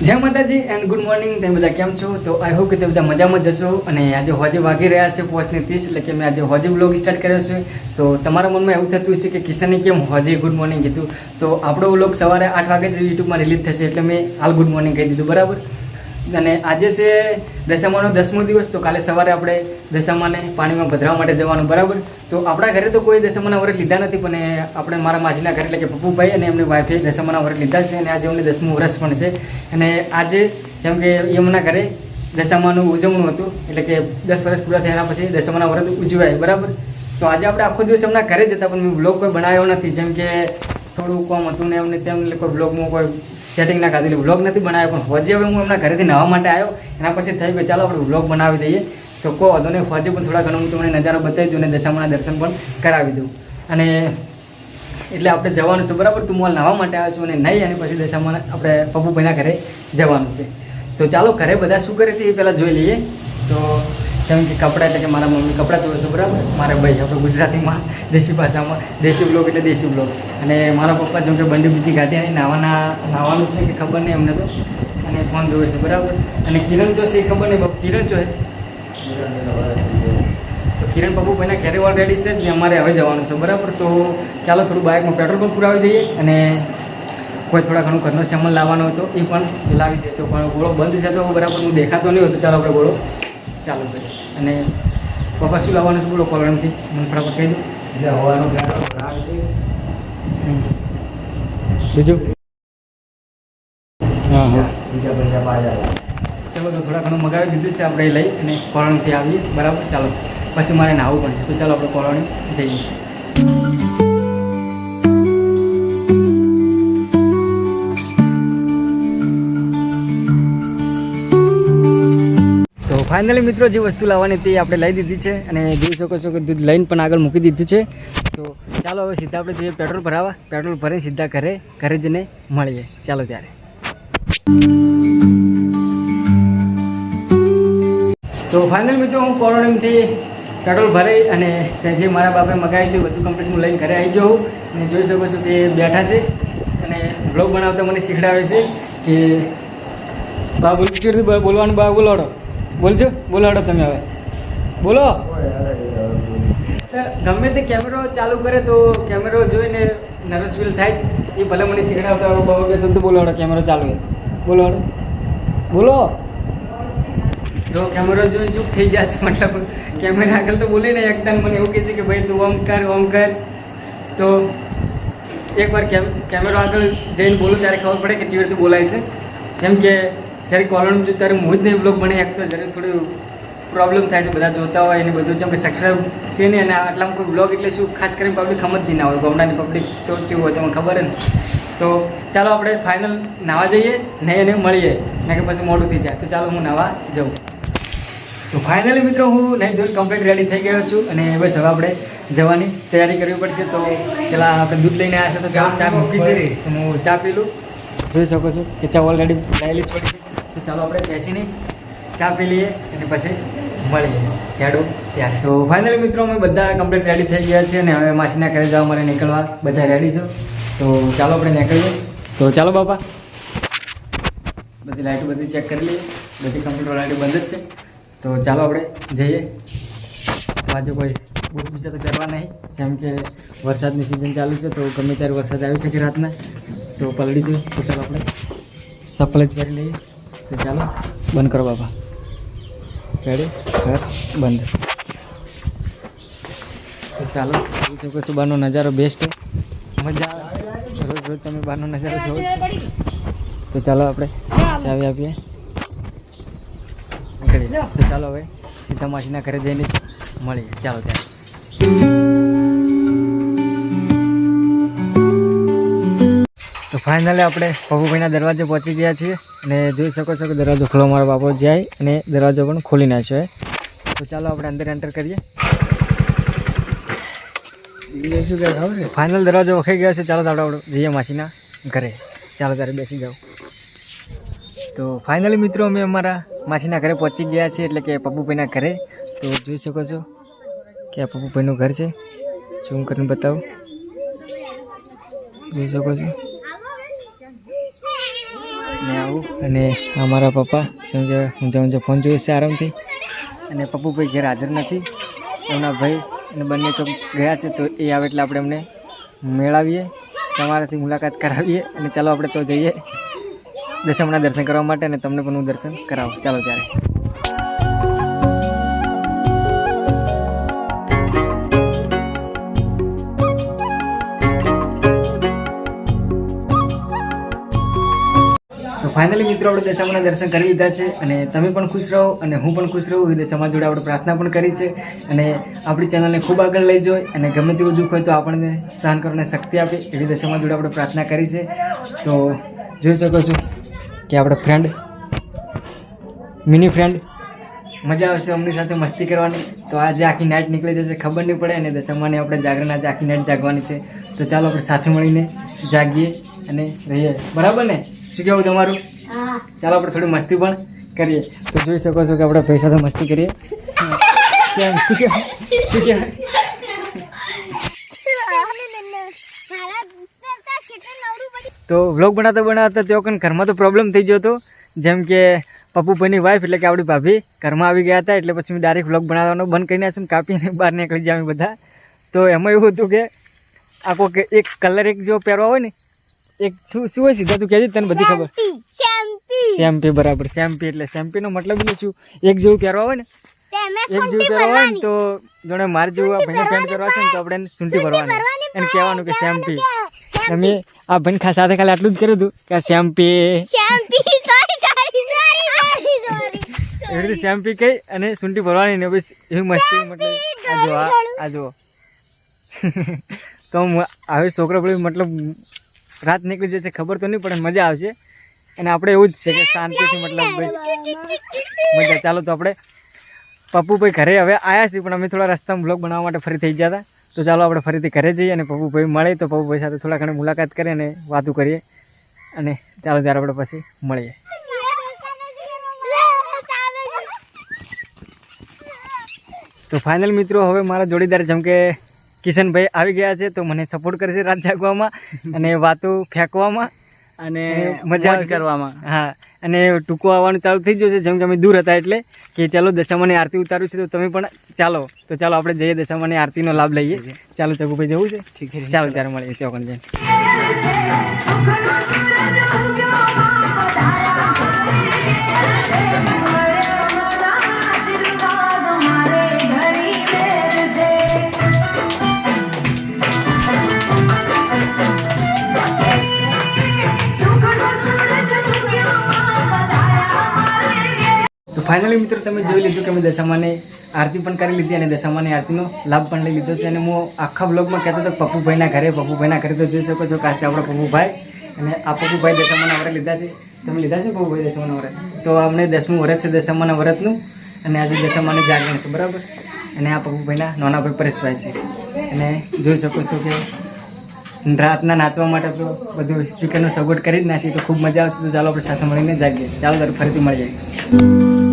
જય માતાજી and good morning તમે બધા કેમ છો? તો આઈ હોપ કે તમે બધા મજામાં જશો અને આજે હોજે વાગી રહ્યા છે પોસ્ટની ત્રીસ, એટલે કે મેં આજે હોજે બ્લોગ સ્ટાર્ટ કર્યો છે. તો તમારા મનમાં એવું થતું હશે કે કિશને કેમ હોજે ગુડ મોર્નિંગ કીધું? તો આપણો બ્લોગ સવારે આઠ વાગે જ યુટ્યુબમાં રિલીઝ થશે, એટલે મેં હાલ ગુડ મોર્નિંગ કહી દીધું. બરાબર? અને આજે છે દશામાનો દસમો દિવસ, તો કાલે સવારે આપણે દશામાને પાણીમાં ભદ્રાવા માટે જવાનું, બરાબર? તો આપણા ઘરે તો કોઈ દશામાના વ્રત લીધા નથી, પણ આપણે મારા માસીના ઘરે એટલે કે પપ્પુભાઈ અને એમની વાઈફે દશામાના વ્રત લીધા છે અને આજે એમને દસમું વર્ષ પણ છે. અને આજે જેમ કે એમના ઘરે દશામાનું ઉજવણું હતું, એટલે કે દસ વર્ષ પૂરા થયા પછી દશામાના વ્રત ઉજવાય, બરાબર? તો આજે આપણે આખો દિવસ એમના ઘરે જ હતા, પણ મેં બ્લોગ કોઈ બનાવ્યો નથી. જેમ કે થોડું કોમ હતું ને એમને તેમ કોઈ બ્લોગમાં કોઈ સેટિંગ ના વ્લોગ નથી બનાવ્યો, પણ હોજે હવે હું એમના ઘરેથી નવા માટે આવ્યો. એના પછી થઈ ગયો, ચાલો આપણે વ્લોગ બનાવી દઈએ. તો કહો વાંધો નહીં, હોજે પણ થોડા ઘણું હું તમને નજારો બતાવી દઉં અને દશામાના દર્શન પણ કરાવી દઉં. અને એટલે આપણે જવાનું છે, બરાબર? તું મોલ નવા માટે આવ્યો છું અને નહીં, અને પછી દશામાં આપણે પપ્પુભાઈના ઘરે જવાનું છે. તો ચાલો, ઘરે બધા શું કરે છે એ પહેલાં જોઈ લઈએ. તો જેમ કે કપડાં એટલે કે મારા મમ્મી કપડાં ધોવે છે, બરાબર? મારા ભાઈ આપણે ગુજરાતીમાં, દેશી ભાષામાં, દેશી બ્લોગ એટલે દેશી બ્લોગ અને મારા પપ્પા જેમ કે બંડી બીજી ગાંઠી અને નાવાના, નાવાનું છે કે ખબર નહીં અમને તો. અને ફોન જોવે છે, બરાબર? અને કિરણ જો છે, એ ખબર નહીં, બાપુ, કિરણ જો તો કિરણ પપ્પુભાઈના ઘરે ઓલરેડી છે ને અમારે હવે જવાનું છે, બરાબર? તો ચાલો, થોડું બાઇકમાં પેટ્રોલ પણ પુરાવી દઈએ અને કોઈ થોડા ઘણું ઘરનો સામાન લાવવાનો હતો એ પણ લાવી દે તો પણ ગોળો બંધ છે તો બરાબર, હું દેખાતો નહીં હોતો ચાલો આપણે ગોળો ચાલુ કરીએ અને પપ્પા શું લાવવાનું છે બોલો કોલમથી મને ફટાફટ કહી દો. હમ. બીજું? હા હા. ચલો તો થોડા ઘણું મગાવી દીધું છે આપણે લઈ અને કોલોનીથી આવીએ. બરાબર? ચાલો. પછી મારે નાહવું પણ છે. તો ચાલો આપણે કોલોની જઈએ. ફાઇનલી મિત્રો, જે વસ્તુ લાવવાની તે આપણે લઈ દીધી છે અને જોઈ શકો છો કે દૂધ લઈને પણ આગળ મૂકી દીધું છે. તો ચાલો હવે સીધા આપણે જોઈએ પેટ્રોલ ભરાવા. પેટ્રોલ ભરી સીધા ઘરે ઘરે જઈને મળીએ. ચાલો ત્યારે. તો ફાઇનલ મિત્રો, હું કોરોનિમથી પેટ્રોલ ભરાઈ અને જે મારા બાપે મગાવી છે બધું કમ્પ્લીટ હું લઈને ઘરે આવી જાઉં. અને જોઈ શકો છો કે બેઠા છે. અને બ્લોગ બનાવતા મને શીખડાવે છે કે બા, બોલ બોલ- બોલવાનું? બા, બોલાડો. બોલજો, બોલાડો તમે હવે. બોલો. ગમે તે કેમેરો ચાલુ કરે તો કેમેરો જોઈને નર્વસ ફીલ થાય જ. એ ભલે મને શીખડાવતા હોય, બહુ કે તો બોલાડો કેમેરો ચાલુ બોલાડો. બોલો. જો કેમેરો જોઈને ચૂપ થઈ જાય છે મતલબ કેમેરા આગળ તો બોલીને એકદમ મને એવું કહે છે કે ભાઈ તું ઓમ કર ઓમ કર. તો એકવાર કેમ કેમેરો આગળ જઈને બોલું, ત્યારે ખબર પડે કે ચીવડથી બોલાય છે. જેમ કે જ્યારે કોલોન જો ત્યારે હું જ નહીં બ્લોગ બની શકતો જ્યારે થોડું પ્રોબ્લેમ થાય છે બધા જોતા હોય એને બધું જેમ કે સબસ્ક્રાઈબ છે ને અને આટલામાં કોઈ બ્લોગ એટલે શું? ખાસ કરીને પબ્લિક સમજતી ના હોય. ગામડાની પબ્લિક તો કેવું હોય તમને ખબર ને? તો ચાલો આપણે ફાઇનલ નાવા જઈએ નહીં અને મળીએ. ને કે પછી મોડું થઈ જાય. તો ચાલો હું નાવા જાઉં. તો ફાઇનલી મિત્રો હું નહીં દૂધ કમ્પ્લીટ રેડી થઈ ગયો છું અને બસ હવે આપણે જવાની તૈયારી કરવી પડશે. તો પેલા આપણે દૂધ લઈને આવ્યા છે તો ચા ચા મૂકી છે તો હું ચા પી લઉં. જોઈ શકો છો કે ચા ઓલરેડી લાયેલી છોડી છે. તો ચાલો આપણે બેસીને ચા પી લઈએ અને પછી મળીએ. હેડો ત્યાં. તો ફાઇનલી મિત્રો, અમે બધા કમ્પ્લીટ રેડી થઈ ગયા છે અને હવે માછીના ઘરે જવા માટે નીકળવા બધા રેડી છો. તો ચાલો આપણે નીકળીએ. તો ચાલો બાપા. બધી લાઇટો બધી ચેક કરી લઈએ. બધી કમ્પ્યુટર લાઇટો બંધ જ છે. તો ચાલો આપણે જઈએ. બાજુ કોઈ બુટ બીજા તો કરવા નહીં. જેમ કે વરસાદની સિઝન ચાલુ છે, તો ગમે ત્યારે વરસાદ આવી શકે રાતના. તો પલડી જોઈએ તો ચાલો આપણે સપ્લે જ કરી લઈએ. તો ચાલો, બંધ કરો બાપા. રેડી ઘર બંધ. તો ચાલો, જોઈ શકો છો બહારનો નજારો બેસ્ટ મજા આવે. રોજ રોજ તમે બહારનો નજારો જોવો તો ચાલો આપણે ચાવી આપીએ. નીકળી તો ચાલો હવે સીધા માસીના ઘરે જઈને મળીએ. ચાલો ત્યાં ફાઇનલી આપણે પપ્પુભાઈના દરવાજે પહોંચી ગયા છીએ અને જોઈ શકો છો કે દરવાજો ખોલો મારો બાપો જાય અને દરવાજો પણ ખોલી નાખ્યો તો ચાલો આપણે અંદર એન્ટર કરીએ. ફાઇનલ દરવાજો વખાઈ ગયો છે. ચાલો તો આપણે જઈએ માસીના ઘરે. ચાલો ત્યારે બેસી જાઓ. તો ફાઇનલી મિત્રો અમે અમારા માસીના ઘરે પહોંચી ગયા છીએ એટલે કે પપ્પુભાઈના ઘરે. તો જોઈ શકો છો કે આ પપ્પુભાઈનું ઘર છે. શું કરીને બતાવું? જોઈ શકો છો. ને આવું. અને આ મારા પપ્પા, સમજો ઊંઝા ઊંઝા ફોન જોયું છે આરામથી. અને પપ્પુભાઈ ઘેર હાજર નથી. એમના ભાઈ અને બંને ચોક ગયા છે, તો એ આવે એટલે આપણે એમને મેળાવીએ. તમારાથી મુલાકાત કરાવીએ અને ચાલો આપણે તો જઈએ દશામાના દર્શન કરવા માટે અને તમને પણ હું દર્શન કરાવું. ચાલો ત્યારે. ફાઇનલી મિત્રો આપણે દશામાના દર્શન કરી લીધા છે અને તમે પણ ખુશ રહો અને હું પણ ખુશ રહું એ દશામાં જોડે આપણે પ્રાર્થના પણ કરી છે અને આપણી ચેનલને ખૂબ આગળ લઈ જાય અને ગમે તેવું દુઃખ હોય તો આપણને સહન કરવાની શક્તિ આપે એવી દશામાં જોડે આપણે પ્રાર્થના કરી છે. તો જોઈ શકો છો કે આપણે ફ્રેન્ડ મિની ફ્રેન્ડ મજા આવશે અમની સાથે મસ્તી કરવાની. તો આજે આખી નાઇટ નીકળી જશે, ખબર નહીં પડે અને દશામાને આપણે જાગરણ આજે આખી નાઇટ જાગવાની છે. તો ચાલો આપણે સાથે મળીને જાગીએ અને રહીએ. બરાબર ને? શું કહેવું તમારું? ચાલો આપણે થોડી મસ્તી પણ કરીએ. તો જોઈ શકો છો કે આપણે પૈસા તો મસ્તી કરીએ. શું કહેવાય શું કહેવાય તો વ્લોગ બનાવતા બનાવતા તેઓ કંઈ ઘરમાં તો પ્રોબ્લેમ થઈ ગયો હતો. જેમ કે પપ્પુભાઈની વાઈફ એટલે કે આપણી ભાભી ઘરમાં આવી ગયા હતા એટલે પછી મેં ડાયરેક્ટ વ્લોગ બનાવવાનો બંધ કરીને આવીશું કાપીને બહાર નીકળી જાય બધા. તો એમાં એવું હતું કે આખો એક કલર એક જો પહેરવા હોય ને એક શું શું હોય સીધા તું કહેજે તને બધી ખબર. શેમ્પી બરાબર શેમ્પી એટલે શેમ્પીનો મતલબ એટલે શું એક જેવું પહેરવા હોય ને એક જેવું પહેરવા હોય ને તો જોડે માર જેવું આ ભાઈને પેન્ટ કરવા છે ને તો આપણે સૂંટી ભરવાની. એને કહેવાનું કે શેમ્પી તમે આ ભાઈ ખાસ સાથે ખાલી આટલું જ કર્યું હતું કે આ શેમ્પી એવી રીતે શેમ્પી કહી અને સુંટી ભરવાની ને બસ એવી મસ્તી મતલબ આ જો આ જો તો હું આવી છોકરો મતલબ રાત નીકળી જશે ખબર તો નહીં પડે, મજા આવશે. અને આપણે એવું જ છે કે શાંતિથી મતલબ મજા. ચાલો તો આપણે પપ્પુભાઈ ઘરે હવે આવ્યા છીએ, પણ અમે થોડા રસ્તામાં બ્લોગ બનાવવા માટે ફરી થઈ હતા. તો ચાલો આપણે ફરીથી ઘરે જઈએ અને પપ્પુભાઈ મળે તો પપ્પુભાઈ સાથે થોડા ઘણી મુલાકાત કરીએ અને વાતો કરીએ. અને ચાલો ત્યારે આપણે પછી મળીએ. તો ફાઇનલ મિત્રો, હવે મારા જોડીદાર જેમ કે કિશનભાઈ આવી ગયા છે તો મને સપોર્ટ કરશે રાત જાગવામાં અને વાતો ફેંકવામાં અને મજા કરવામાં. હા અને ટૂંકો આવવાનું ચાલુ થઈ ગયું છે જેમ કે અમે દૂર હતા એટલે કે ચાલો દશામાની આરતી ઉતારવી છે તો તમે પણ ચાલો. તો ચાલો આપણે જઈએ દશામાની આરતીનો લાભ લઈએ. ચાલો ચગુભાઈ જવું છે? ઠીક છે ચાલો ત્યારે મળીએ ચોકન જઈને. ફાઇનલી મિત્રો, તમે જોઈ લીધું કે મેં દશામાને આરતી પણ કરી લીધી અને દશામાની આરતીનો લાભ પણ લઈ લીધો છે. અને હું આખા બ્લોગમાં કહેતો હતો પપ્પુભાઈના ઘરે પપ્પુભાઈના ઘરે તો જોઈ શકો છો કાશે આપણા પપ્પુભાઈ. અને આ પપ્પુભાઈ દશામાના વરત લીધા છે. તમે લીધા છે પપ્પુભાઈ દશામાના વરત? તો અમને દસમું વ્રત છે, દશામાના વ્રતનું. અને આજે દશામાની જાગરણ છે, બરાબર? અને આ પપ્પુભાઈના નાના ભાઈ પરેશભાઈ છે. અને જોઈ શકો છો કે રાતના નાચવા માટે તો બધું સ્પીકરનો સગવડ કરી જ નાખીએ તો ખૂબ મજા આવતી. તો ચાલો આપણે સાથે મળીને જાગીએ. ચાલો ત્યારે ફરીથી મળીએ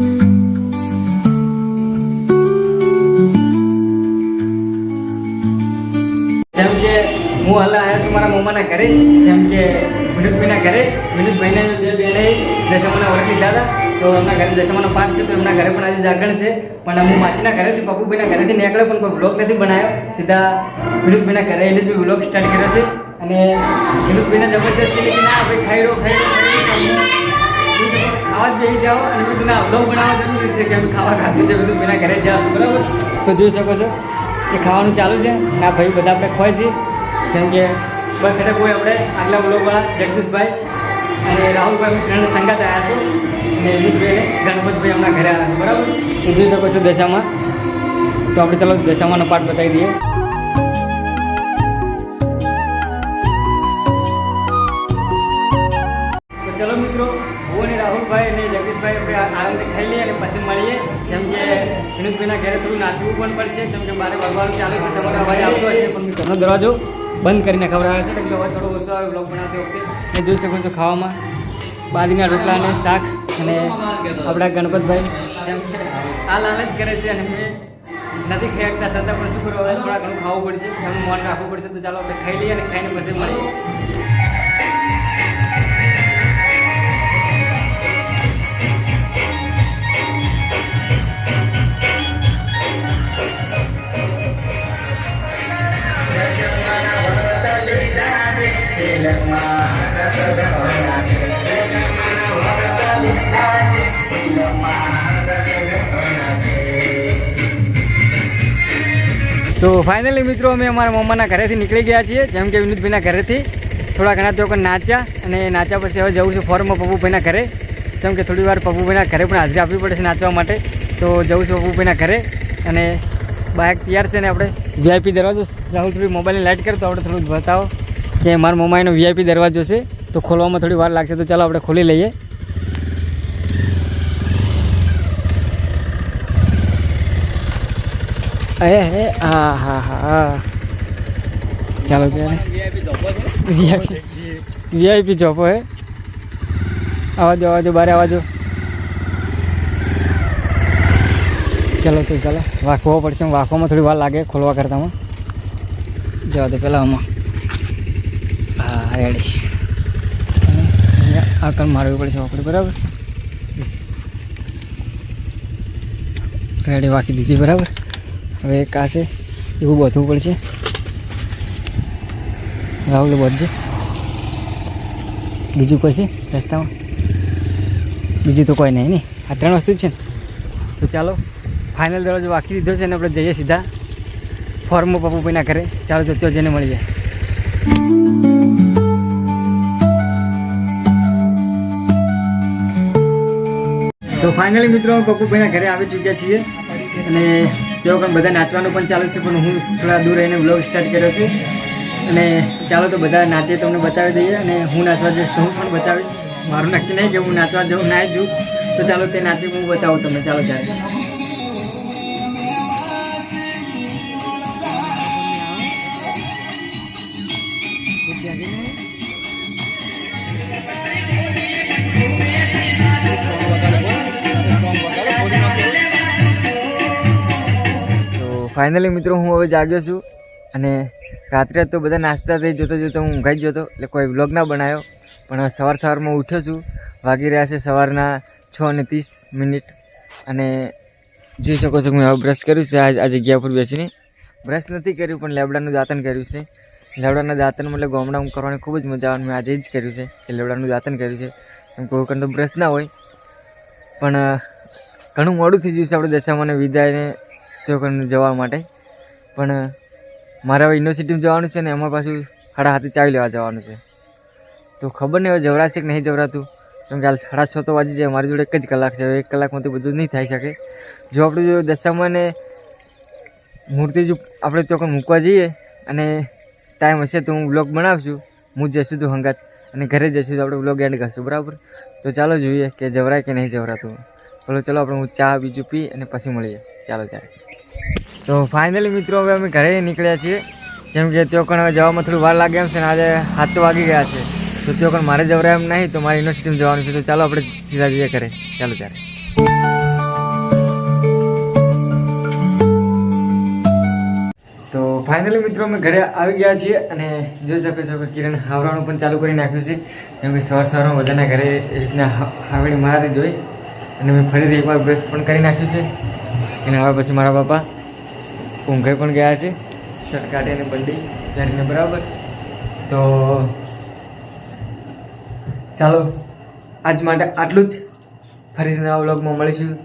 હું હાલ આવ્યો છું મારા મમ્માના ઘરે, જેમ કે વિનોદભાઈના ઘરે. વિનોદભાઈને બે બેને દશામાના ઓળખી લીધા તો એમના ઘરે દશામાનો પાઠ છે, તો એમના ઘરે પણ આજે જાગરણ છે. પણ હું માસીના ઘરેથી, પપ્પુભાઈના ઘરેથી નીકળ્યો, પણ કોઈ બ્લોગ નથી બનાવ્યો સીધા વિનોદભાઈના ઘરે એટલે જ બ્લોગ સ્ટાર્ટ કર્યો છે. અને વિનોદભાઈને જબરજસ્ત છે ના, ભાઈ ખાઈ રહ્યો ખાઈ ખાઈ ખાવા જ બેસી જાઓ અને બધું ના બનાવવા જરૂરી છે કે ખાવા ખાધું છે બધું એના ઘરે જાઓ બરાબર? તો જોઈ શકો છો કે ખાવાનું ચાલુ છે. ના, ભાઈ બધા આપણે ખોય છે. જેમ કે બસ એટલે કોઈ આપણે આગલા બ્લોગવાળા જગદીશભાઈ અને રાહુલભાઈ ફ્રેન્ડ સંગાત આવ્યા છો. અને ગણપતભાઈ હમણાં ઘરે આવ્યા છે. બરાબર? તો જોઈ શકો છો દશામાં. તો આપણે ચાલો દશામાનો પાઠ બતાવી દઈએ. ચલો મિત્રો, હું અને રાહુલભાઈ અને જગદીશભાઈ આપણે આરામથી ખાઈ લઈએ અને પછી મળીએ. જેમ કે વિનોદભાઈના ઘરે થોડું નાચવું પણ પડશે. જેમ કે મારે ભગવાન ચાલે છે, તમારો અવાજ આવતો હશે. પણ ઘરનો દરવાજો બંધ કરીને ખવડાવે છે. કેમ કે હવે થોડો ઓછો આવે બ્લોગ બનાવતી વખતે. જોઈ શકો છો ખાવામાં બાદીના રોટલા અને શાક અને આપણા ગણપતભાઈ. આ લાલચ કરે છે અને નથી ખાઈ શકતા, છતાં પણ શું કરવા થોડા ઘણું ખાવું પડશે. એનું મન રાખવું પડશે. તો ચાલો આપણે ખાઈ લઈએ અને ખાઈને પછી મળીએ. તો ફાઇનલી મિત્રો અમે અમારા મમ્માના ઘરેથી નીકળી ગયા છીએ, જેમ કે વિનોદભાઈના ઘરેથી. થોડા ઘણા લોકો નાચ્યા અને નાચ્યા પછી હવે જવું છું ફોર્મમાં પપ્પુભાઈના ઘરે. જેમ કે થોડી વાર પપ્પુભાઈના ઘરે પણ હાજરી આપવી પડે છે નાચવા માટે. તો જવું છું પપ્પુભાઈના ઘરે અને બાઇક તૈયાર છે ને આપણે. વીઆઈપી દરવાજો રાહુલભાઈ મોબાઈલની લાઇટ કર તો આપણે થોડું બતાવો. કે મારા મમ્માએનો વીઆઈપી દરવાજો છે તો ખોલવામાં થોડી વાર લાગશે તો ચાલો આપણે ખોલી લઈએ. અરે અરે હા હા હા. ચાલો ત્યારે વીઆઈપી વીઆઈપી ચોપો હે. આવાજો આવાજો બારે આવાજો. ચાલો તો ચાલો વાંકવો પડશે વાંકવામાં થોડી વાર લાગે ખોલવા કરતામાં. જવા દે પહેલાં આમાં. હા રેડી આકલ મારવી પડશે આપણે બરાબર? રેડી વાંકી દીધી, બરાબર? હવે આ છે, એવું બધવું પડશે. રાહુલ બધજે બીજું કોઈ છે રસ્તામાં? બીજું તો કોઈ નહીં નહીં આ ત્રણ વસ્તુ છે ને. તો ચાલો ફાઇનલ દરવાજો વાંકી દીધો છે ને આપણે જઈએ સીધા. ફોર્મમાં પપ્પુભાઈના ઘરે. ચાલો, તો જઈને મળી જાય. તો ફાઇનલી મિત્રો કપૂરભાઈના ઘરે આવી ચૂક્યા છીએ. અને તેઓ પણ બધા નાચવાનું પણ ચાલુ છે, પણ હું થોડા દૂર રહીને બ્લોગ સ્ટાર્ટ કર્યો છે. અને ચાલો તો બધા નાચે તમને બતાવી દઈએ. અને હું નાચવા જઈશ હું પણ બતાવીશ. મારું નક્કી નહીં કે હું નાચવા જઉં ના જઉં તો ચાલો તે નાચે હું બતાવું તમને. ચાલો ત્યારે. ફાઇનલી મિત્રો હું હવે જાગ્યો છું અને રાત્રે તો બધા નાસ્તા થઈ જોતો જોતો હું ઊંઘાઈ જતો એટલે કોઈ વ્લોગ ના બનાવ્યો પણ સવાર સવારમાં ઉઠ્યો છું. વાગી રહ્યા છે સવારના છ અને ત્રીસ મિનિટ. અને જોઈ શકો છો મેં હવે બ્રશ કર્યું છે. આ જગ્યા પર બેસીને. બ્રશ નથી કર્યું, પણ લેબડાનું દાંતન કર્યું છે. લેવડાના દાંતન મતલબ ગામડામાં કરવાની ખૂબ જ મજા આવે. મેં આજે જ કર્યું છે કે લેવડાનું દાંતન કર્યું છે. એમ કોઈ કંઈ તો બ્રશ ના હોય. પણ ઘણું મોડું થઈ ગયું છે આપણે દશામાને, વિદાયને તો જવા માટે. પણ મારે હવે યુનિવર્સિટીમાં જવાનું છે ને, એમાં પાછું સાડા હાથે ચાવી લેવા જવાનું છે. તો ખબર નહીં, હવે જવરાશે કે નહીં જવરાતું? કેમ કે હાલ સાડા છ તો વાજી જાય, મારી જોડે એક જ કલાક છે, હવે એક કલાકમાં તો બધું નહીં થઈ શકે. જો આપણે જો દશામાને મૂર્તિ જો આપણે તો મૂકવા જઈએ, અને ટાઈમ હશે તો હું બ્લોગ બનાવશું. હું જશું તો હંગાત, અને ઘરે જઈશું તો આપણે બ્લોગ એન્ડ કરશું, બરાબર? તો ચાલો જોઈએ કે જવરાય કે નહીં જવરાતું. બોલો ચાલો, આપણે હું ચા બીજું પી અને પછી મળીએ. ચાલો ત્યારે. તો ફાઇનલી મિત્રો હવે અમે ઘરે નીકળ્યા છીએ. જેમ કે તેઓ કણ હવે જવામાં થોડી વાર લાગે એમ છે ને આજે હાથ તો વાગી ગયા છે. તો તેઓ કણ મારે જવરાય એમ નહીં, તો મારે યુનિવર્સિટીમાં જવાનું છે. તો ચાલો આપણે સીધા જઈએ ઘરે. ચાલો ત્યારે. તો ફાઇનલી મિત્રો અમે ઘરે આવી ગયા છીએ અને જોઈ શકો છો કે કિરણ હાવરાણું પણ ચાલુ કરી નાખ્યું છે. જેમ કે સવાર સવારમાં બધાના ઘરે એ રીતના હાવડી મારાથી જોઈ. અને મેં ફરીથી એકવાર બ્રશ પણ કરી નાખ્યું છે. અને હવે પછી મારા બાપા ઊંઘે પણ ગયા છે. સરકારી અને બંડી પહેરીને બરાબર. તો ચાલો, આજ માટે આટલું જ. ફરી નવા વ્લોગમાં મળીશું.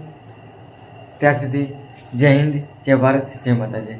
ત્યાર સુધી જય હિન્દ, જય ભારત, જય માતાજી.